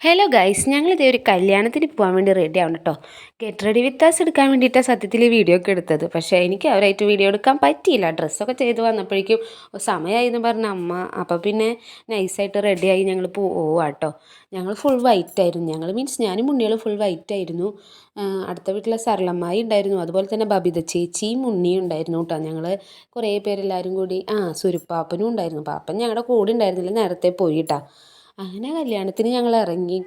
Hello guys ഞങ്ങളിതേ ഒരു കല്യാണത്തിന് പോകാൻ വേണ്ടി റെഡി ആവണം കേട്ടോ ഗെറ്റ് റെഡി വിത്ത് അസ് എടുക്കാൻ വേണ്ടിയിട്ടാണ് സത്യത്തിൽ വീഡിയോ ഒക്കെ എടുത്തത്. പക്ഷേ എനിക്ക് അവരായിട്ട് വീഡിയോ എടുക്കാൻ പറ്റിയില്ല. ഡ്രസ്സൊക്കെ ചെയ്ത് വന്നപ്പോഴേക്കും സമയമായി എന്ന് പറഞ്ഞ അമ്മ അപ്പോൾ പിന്നെ നൈസായിട്ട് റെഡിയായി ഞങ്ങൾ പോവാട്ടോ ഞങ്ങൾ ഫുൾ വൈറ്റ് ആയിരുന്നു. ഞങ്ങൾ മീൻസ് ഞാനും മുണ്ണികളും ഫുൾ വൈറ്റ് ആയിരുന്നു. അടുത്ത വീട്ടിലെ സരളമ്മായി ഉണ്ടായിരുന്നു. അതുപോലെ തന്നെ ബബിത ചേച്ചിയും ഉണ്ണിയും ഉണ്ടായിരുന്നു കേട്ടോ ഞങ്ങൾ കുറേ പേരെല്ലാവരും കൂടി ആ സുരുപ്പാപ്പനും ഉണ്ടായിരുന്നു. പാപ്പൻ ഞങ്ങളുടെ കൂടെ ഉണ്ടായിരുന്നില്ല. നേരത്തെ പോയി കേട്ടോ അങ്ങനെ കല്യാണത്തിന് ഞങ്ങൾ ഇറങ്ങി.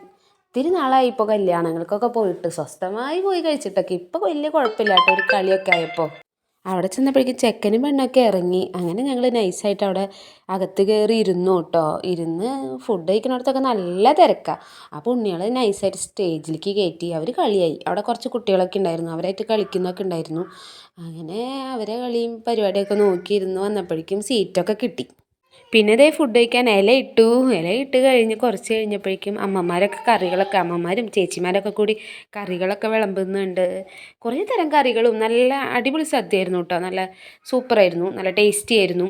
ഒത്തിരി നാളായി ഇപ്പോൾ കല്യാണങ്ങൾക്കൊക്കെ പോയിട്ട്. സ്വസ്ഥമായി പോയി കഴിച്ചിട്ടൊക്കെ. ഇപ്പോൾ വലിയ കുഴപ്പമില്ല കേട്ടോ ഒരു കളിയൊക്കെ ആയപ്പോൾ അവിടെ ചെന്നപ്പോഴേക്കും ചെക്കനും പെണ്ണൊക്കെ ഇറങ്ങി. അങ്ങനെ ഞങ്ങൾ നൈസായിട്ട് അവിടെ അകത്ത് കയറി ഇരുന്നു കേട്ടോ. ഇരുന്ന് ഫുഡ് കഴിക്കുന്നിടത്തൊക്കെ നല്ല തിരക്കാണ് അപ്പോൾ ഉണ്ണികളെ നൈസായിട്ട് സ്റ്റേജിലേക്ക് കയറ്റി. അവർ കളിയായി. അവിടെ കുറച്ച് കുട്ടികളൊക്കെ ഉണ്ടായിരുന്നു. അവരായിട്ട് കളിക്കുന്നൊക്കെ ഉണ്ടായിരുന്നു. അങ്ങനെ അവരെ കളിയും പരിപാടിയൊക്കെ നോക്കിയിരുന്ന് വന്നപ്പോഴേക്കും സീറ്റൊക്കെ കിട്ടി. പിന്നെ ഇതേ ഫുഡ് കഴിക്കാൻ ഇല ഇട്ടു. ഇല ഇട്ട് കഴിഞ്ഞ് കുറച്ച് കഴിഞ്ഞപ്പോഴേക്കും അമ്മമാരൊക്കെ കറികളൊക്കെ അമ്മമാരും ചേച്ചിമാരൊക്കെ കൂടി കറികളൊക്കെ വിളമ്പുന്നുണ്ട്. കുറേ തരം കറികളും. നല്ല അടിപൊളി സദ്യയായിരുന്നു കേട്ടോ. നല്ല സൂപ്പറായിരുന്നു നല്ല ടേസ്റ്റി ആയിരുന്നു.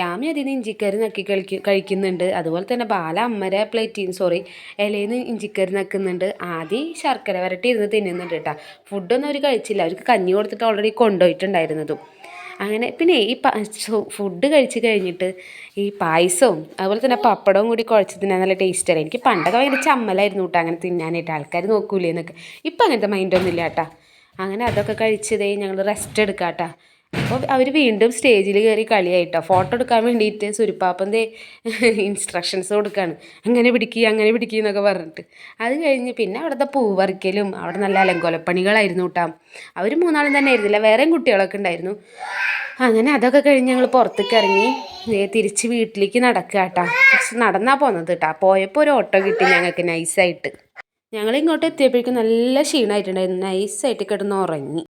യാമി അതിൽ നിന്ന് ഇഞ്ചിക്കറി നക്കി കളിക്കും കഴിക്കുന്നുണ്ട്. അതുപോലെ തന്നെ ബാല അമ്മര പ്ലേറ്റിൽ സോറി ഇലയിൽ നിന്ന് ഇഞ്ചിക്കറി നക്കുന്നുണ്ട്. ആദ്യം ശർക്കര വരട്ടി ഇരുന്ന് തിന്നുന്നുണ്ട് കേട്ടോ. ഫുഡൊന്നും അവർ കഴിച്ചില്ല. അവർക്ക് കഞ്ഞി കൊടുത്തിട്ട് ഓൾറെഡി കൊണ്ടുപോയിട്ടുണ്ടായിരുന്നതും. അങ്ങനെ പിന്നെ ഈ ഫുഡ് കഴിച്ച് കഴിഞ്ഞിട്ട് ഈ പായസവും അതുപോലെ തന്നെ പപ്പടവും കൂടി കുഴച്ച് തിന്നാൻ നല്ല ടേസ്റ്റ് എനിക്ക് പണ്ടൊക്കെ ഭയങ്കര ചമ്മലായിരുന്നു കേട്ടോ അങ്ങനെ തിന്നാനായിട്ട്. ആൾക്കാർ നോക്കൂലേ എന്നൊക്കെ ഇപ്പം അങ്ങനത്തെ മൈൻഡൊന്നും ഇല്ല കേട്ടോ അങ്ങനെ അതൊക്കെ കഴിച്ചതേ ഞങ്ങൾ റെസ്റ്റ് എടുക്കാം കേട്ടോ അപ്പോൾ അവർ വീണ്ടും സ്റ്റേജിൽ കയറി കളിയായിട്ടോ. ഫോട്ടോ എടുക്കാൻ വേണ്ടിയിട്ട് സുരുപ്പാപ്പന്റെ ഇൻസ്ട്രക്ഷൻസ് കൊടുക്കുകയാണ് അങ്ങനെ പിടിക്കുക അങ്ങനെ പിടിക്കുക എന്നൊക്കെ പറഞ്ഞിട്ട്. അത് കഴിഞ്ഞ് പിന്നെ അവിടുത്തെ പൂവറിക്കലും അവിടെ നല്ല അലങ്കോലപ്പണികളായിരുന്നു കേട്ടോ അവർ മൂന്നാളും തന്നെ ആയിരുന്നില്ല വേറെയും കുട്ടികളൊക്കെ ഉണ്ടായിരുന്നു. അങ്ങനെ അതൊക്കെ കഴിഞ്ഞ് ഞങ്ങൾ പുറത്തേക്ക് ഇറങ്ങി തിരിച്ച് വീട്ടിലേക്ക് നടക്കുക കേട്ടോ നടന്നാ പോകുന്നത് കേട്ടോ പോയപ്പോൾ ഒരു ഓട്ടോ കിട്ടി ഞങ്ങൾക്ക് നൈസായിട്ട് ഞങ്ങൾ ഇങ്ങോട്ട് എത്തിയപ്പോഴേക്കും നല്ല ക്ഷീണമായിട്ടുണ്ടായിരുന്നു നൈസായിട്ട് കിടന്ന് ഉറങ്ങി.